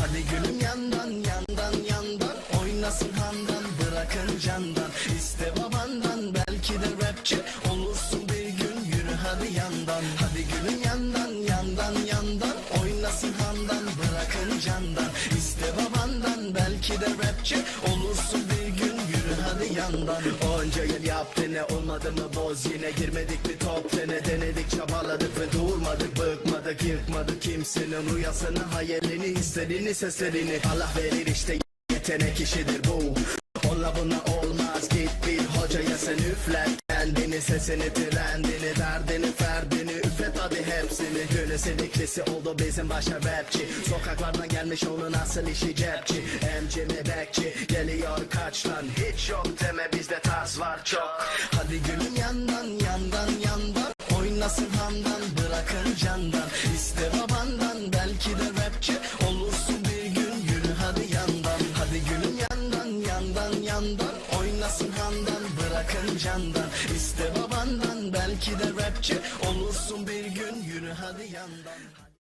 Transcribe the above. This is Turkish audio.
Hadi gülüm yandan yandan yandan. Oynasın handan bırakın candan. İste babandan belki de rapçi Olursun bir gün. Yürü hadi yandan. Hadi gülüm yandan yandan yandan. Oynasın handan bırakın candan. İste babandan belki de rapçi Olursun bir gün. Yürü hadi yandan. Onca yıl yaptı ne olmadı mı boz? Yine Girmedik bir top dene denedik? Çabaladık ve durmadık. Bıkmadık yıkmadık kimsenin rüyasını hayalini istediğini seslerini. Allah verir işte yetenek işidir bu. Onunla buna olmaz git bir hocaya sen üflet Kendini sesini trendini derdini ferdini üflet hadi hepsini. Günü sidiklisi oldu bizim başa rapçi. Sokaklardan gelmiş onun asıl işi cepçi. MC mi bekçi geliyor kaçtan. Hiç yok Oynasın handan bırakın candan? İste babandan belki de rapçi Olursun bir gün. Yürü hadi yandan Hadi gülüm yandan yandan yandan. Oynasın handan bırakın candan. İste babandan belki de rapçi Olursun bir gün. Yürü hadi yandan